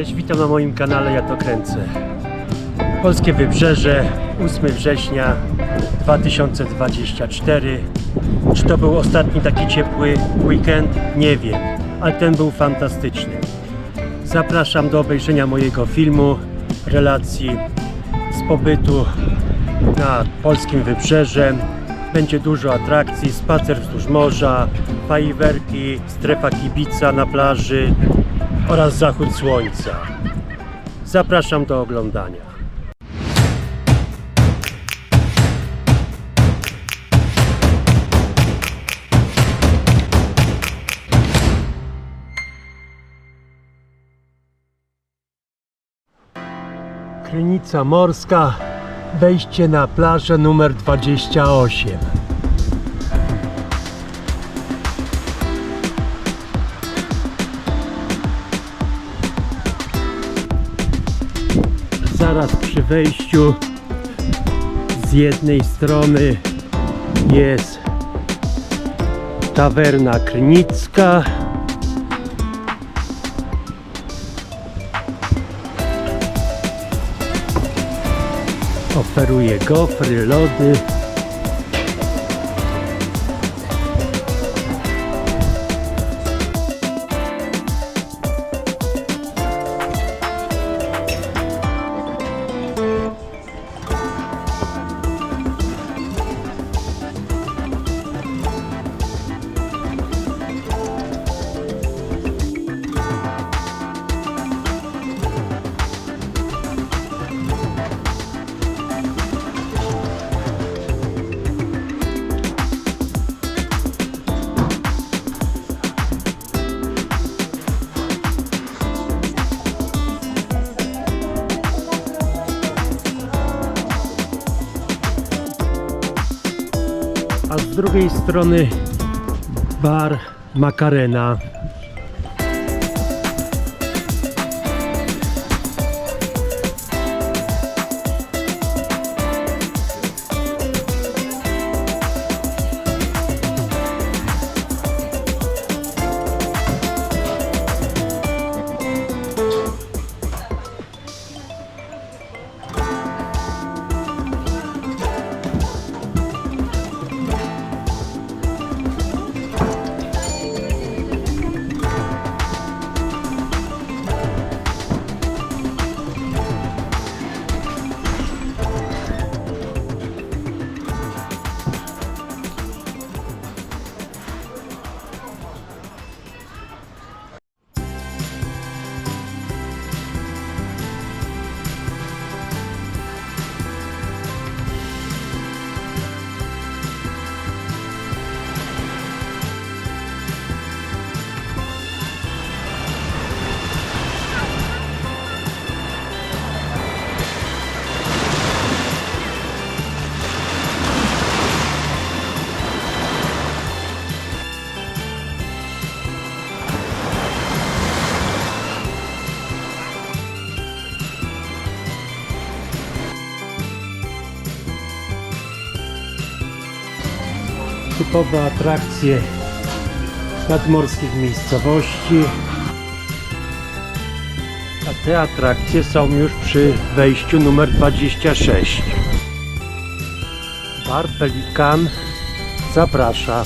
Cześć, witam na moim kanale Ja to kręcę. Polskie Wybrzeże, 8 września 2024. Czy to był ostatni taki ciepły weekend? Nie wiem, ale ten był fantastyczny. Zapraszam do obejrzenia mojego filmu, relacji z pobytu nad polskim wybrzeżem. Będzie dużo atrakcji, spacer wzdłuż morza, fajerwerki, strefa kibica na plaży oraz zachód słońca. Zapraszam do oglądania. Krynica Morska, wejście na plażę numer 28. Zaraz przy wejściu z jednej strony jest tawerna Krynicka. Oferuje gofry, lody. Drugiej strony bar Makarena. Typowe atrakcje nadmorskich miejscowości. A te atrakcje są już przy wejściu numer 26. Bar Pelikan zaprasza.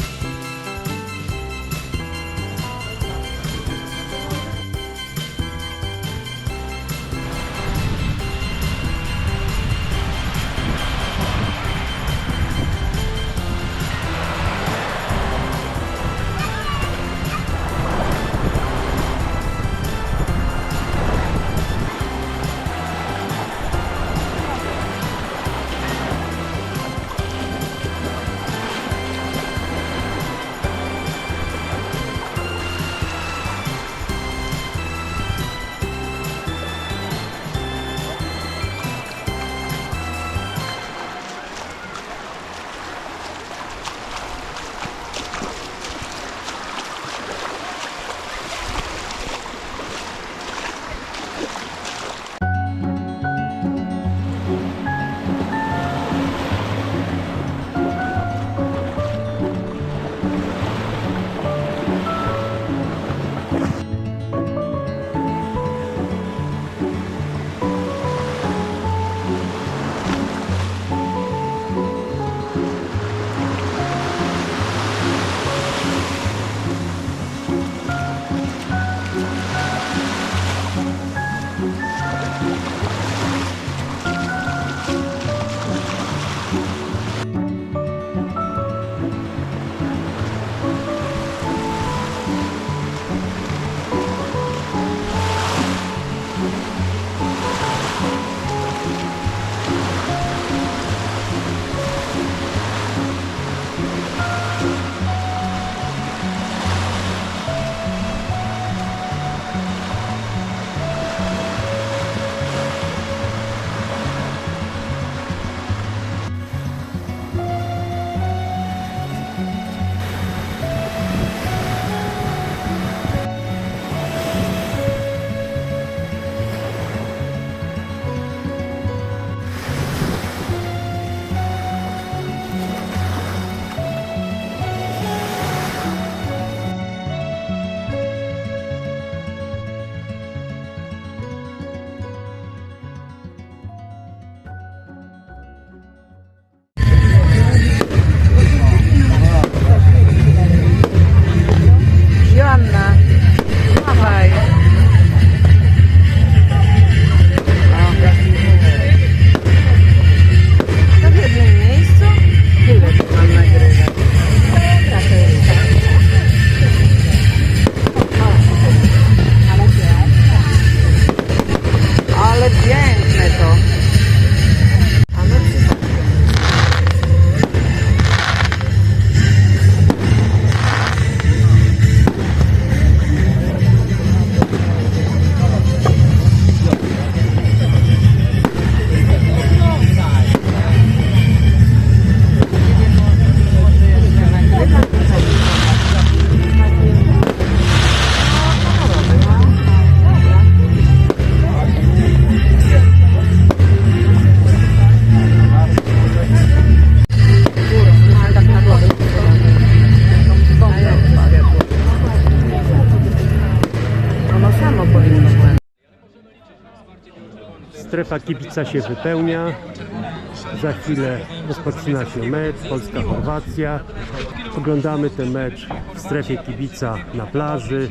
Strefa kibica się wypełnia. Za chwilę rozpoczyna się mecz Polska-Chorwacja. Oglądamy ten mecz w strefie kibica na plaży.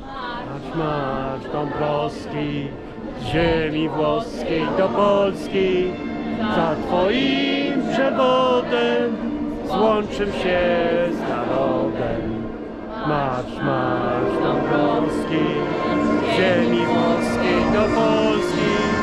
Marsz, marsz Dąbrowski z ziemi włoskiej do Polski. Za Twoim przewodem złączym się z narodem. Marsz, marsz Dąbrowski z ziemi włoskiej do Polski.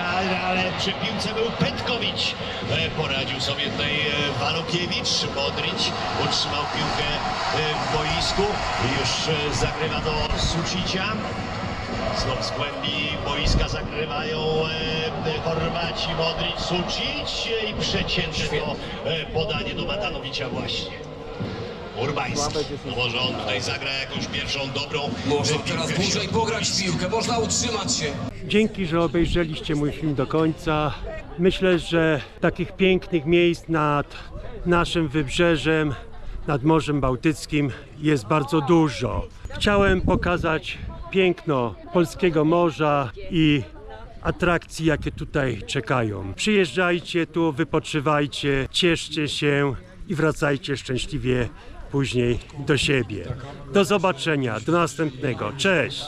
Ale przy piłce był Petkowicz. E, Poradził sobie tutaj e, Walukiewicz. Modric utrzymał piłkę e, w boisku i już zagrywa do Sucicia. Znów z głębi boiska zagrywają e, Chorwaci, Modric, Sucic e, i przecięte to e, podanie do Matanowicza właśnie. Urbański. No może on tutaj zagra jakąś pierwszą dobrą Można teraz dłużej pograć w piłkę, można utrzymać się. Dzięki, że obejrzeliście mój film do końca. Myślę, że takich pięknych miejsc nad naszym wybrzeżem, nad Morzem Bałtyckim jest bardzo dużo. Chciałem pokazać piękno polskiego morza i atrakcji, jakie tutaj czekają. Przyjeżdżajcie tu, wypoczywajcie, cieszcie się i wracajcie szczęśliwie później do siebie. Do zobaczenia, do następnego. Cześć!